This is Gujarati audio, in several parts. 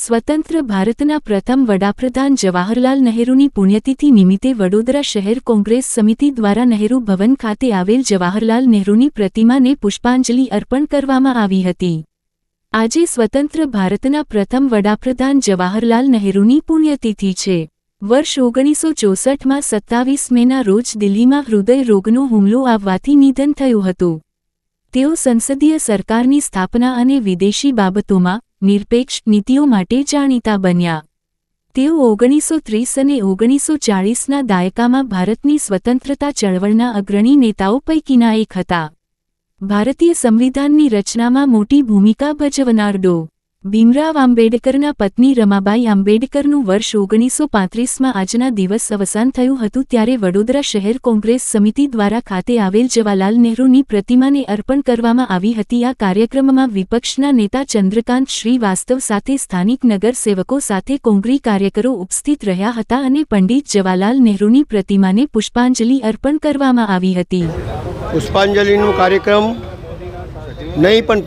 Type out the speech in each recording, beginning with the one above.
સ્વતંત્ર ભારતના પ્રથમ વડાપ્રધાન જવાહરલાલ નહેરુની પુણ્યતિથિ નિમિત્તે વડોદરા શહેર કોંગ્રેસ સમિતિ દ્વારા નહેરુ ભવન ખાતે આવેલ જવાહરલાલ નહેરુની પ્રતિમાને પુષ્પાંજલિ અર્પણ કરવામાં આવી હતી. આજે સ્વતંત્ર ભારતના પ્રથમ વડાપ્રધાન જવાહરલાલ નહેરુની પુણ્યતિથિ છે. વર્ષ ઓગણીસો ચોસઠમાં સત્તાવીસ મેના રોજ દિલ્હીમાં હૃદય રોગનો હુમલો આવવાથી નિધન થયું હતું. તેઓ સંસદીય સરકારની સ્થાપના અને વિદેશી બાબતોમાં નિરપેક્ષ નીતિઓ માટે જાણીતા બન્યા. તેઓ ઓગણીસો ત્રીસ અને ઓગણીસો ચાળીસના દાયકામાં ભારતની સ્વતંત્રતા ચળવળના અગ્રણી નેતાઓ પૈકીના એક હતા. ભારતીય સંવિધાનની રચનામાં મોટી ભૂમિકા ભજવનાર ડો. ભીમરાવ આંબેડકરના પત્ની રમાબાઈ આંબેડકરનું વર્ષ ઓગણીસો પાંત્રીસમાં આજના દિવસ અવસાન થયું હતું ત્યારે વડોદરા શહેર કોંગ્રેસ સમિતિ દ્વારા ખાતે આવેલ જવાલાલ નહેરુની પ્રતિમાને અર્પણ કરવામાં આવી હતી. આ કાર્યક્રમમાં વિપક્ષના નેતા ચંદ્રકાંત શ્રીવાસ્તવ સાથે સ્થાનિક નગરસેવકો સાથે કોંગ્રી કાર્યકરો ઉપસ્થિત રહ્યા હતા અને પંડિત જવાલાલ નહેરુની પ્રતિમાને પુષ્પાંજલિ અર્પણ કરવામાં આવી હતી. પુષ્પાંજલિનો કાર્યક્રમ નહીં, પણ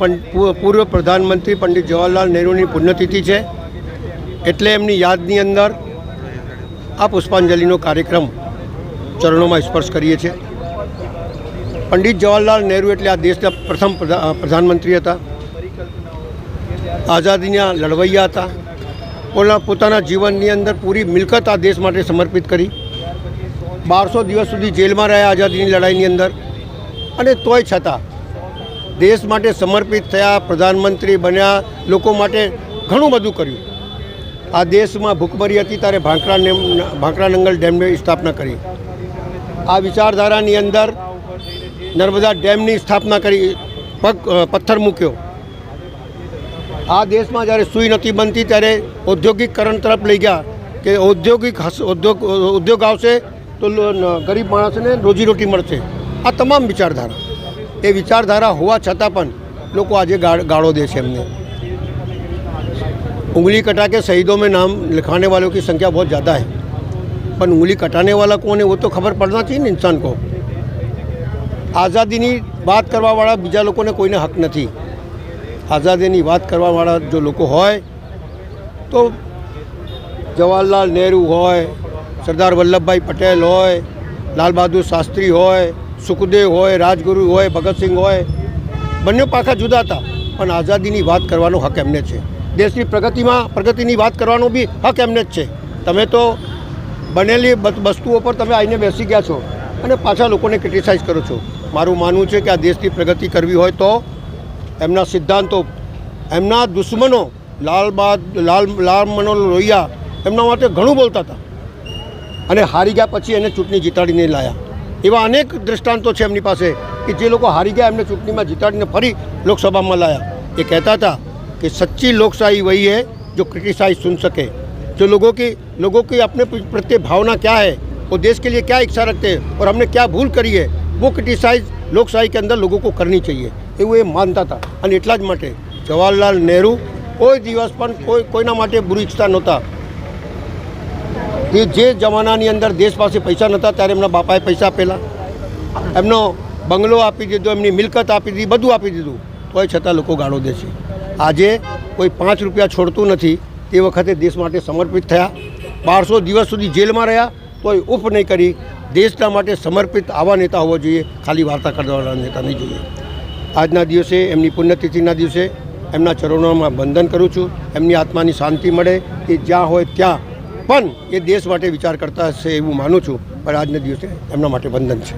પૂર્વ પ્રધાનમંત્રી પંડિત જવાહરલાલ નહેરુની પુણ્યતિથિ છે. એટલે એમની યાદની અંદર આ પુષ્પાંજલિનો કાર્યક્રમ ચરણોમાં સ્પર્શ કરીએ છીએ. પંડિત જવાહરલાલ નહેરુ એટલે આ દેશના પ્રથમ પ્રધા- પ્રધાનમંત્રી હતા. આઝાદીના લડવૈયા હતા. પોતાના પોતાના જીવનની અંદર પૂરી મિલકત આ દેશ માટે સમર્પિત કરી. બારસો દિવસ સુધી જેલમાં રહ્યા આઝાદીની લડાઈની અંદર. અને તોય છતાં દેશ માટે સમર્પિત થયા, પ્રધાનમંત્રી બન્યા, લોકો માટે ઘણું બધું કર્યું. આ દેશમાં ભૂખમરી હતી ત્યારે ભાંકરા ભાંકરા નંગલ ડેમની સ્થાપના કરી. આ વિચારધારાની અંદર નર્મદા ડેમની સ્થાપના કરી, પગ પથ્થર મૂક્યો. આ દેશમાં જ્યારે સૂઈ નથી બનતી ત્યારે ઔદ્યોગિકરણ તરફ લઈ ગયા કે ઔદ્યોગિક ઉદ્યોગ ઉદ્યોગ આવશે તો ગરીબ માણસને રોજીરોટી મળશે. આ તમામ વિચારધારા. એ વિચારધારા હોવા છતાં પણ લોકો આજે ગાળ- ગાળો દે છે એમને उंगली कटा के शहीदों में नाम लिखाने वालों की संख्या बहुत ज़्यादा है पर उंगली कटाने वाला कौन है वो तो खबर पड़ना चाहिए ને इंसान को આઝાદીની વાત કરવાવાળા બીજા લોકોને કોઈને હક નથી આઝાદીની વાત કરવાવાળા જો લોકો હોય તો જવાહરલાલ નહેરુ હોય સરદાર વલ્લભભાઈ પટેલ હોય લાલ બહાદુર શાસ્ત્રી હોય સુખદેવ હોય, રાજગુરુ હોય, ભગતસિંહ હોય, બંને પાખા જુદા હતા. પણ આઝાદીની વાત કરવાનો હક એમને છે. દેશની પ્રગતિમાં, પ્રગતિની વાત કરવાનો બી હક એમને જ છે. તમે તો બનેલી વસ્તુઓ પર તમે આવીને બેસી ગયા છો અને પાછા લોકોને ક્રિટિસાઇઝ કરો છો. મારું માનવું છે કે આ દેશની પ્રગતિ કરવી હોય તો એમના સિદ્ધાંતો, એમના દુશ્મનો, લાલબાદ, લાલ લાલ મનોલ લોહિયા એમના માટે ઘણું બોલતા હતા. અને હારી ગયા પછી એને ચૂંટણી જીતાડીને લાયા. એવા અનેક દૃષ્ટાંતો છે એમની પાસે કે જે લોકો હારી ગયા એમને ચૂંટણીમાં જીતાડીને ફરી લોકસભામાં લાયા એ કહેતા હતા कि सच्ची लोकशाही वही है जो क्रिटिसाइज सुन सके जो लोगों की लोगों की अपने प्रत्यय भावना क्या है वो देश के लिए क्या इच्छा रखते हैं और हमने क्या भूल करी है वो क्रिटिसाइज લોકશાહી કે અંદર લોકો કો કરની चाहिए એવું એ માનતા હતા અને એટલા જ માટે જવાહરલાલ નહેરુ કોઈ દિવસ પણ કોઈ કોઈના માટે બુરી ઈચ્છતા નહોતા કે જે જમાનાની અંદર દેશ પાસે પૈસા નહોતા, ત્યારે એમના બાપાએ પૈસા આપેલા. એમનો બંગલો આપી દીધો, એમની મિલકત આપી દીધી, બધું આપી દીધું. તોય છતાં લોકો ગાળો દે છે. આજે કોઈ પાંચ રૂપિયા છોડતું નથી, તે વખતે દેશ માટે સમર્પિત થયા. બારસો દિવસ સુધી જેલમાં રહ્યા, તોય ઉફ નહીં કરી. દેશના માટે સમર્પિત આવા નેતા હોવા જોઈએ, ખાલી વાર્તા કરવાના નેતા નહીં જોઈએ. આજના દિવસે, એમની પુણ્યતિથિના દિવસે, એમના ચરણોમાં બંધન કરું છું. એમની આત્માની શાંતિ મળે, કે જ્યાં હોય ત્યાં પણ એ દેશ માટે વિચાર કરતા હશે એવું માનું છું, પણ આજના દિવસે એમના માટે બંધન છે.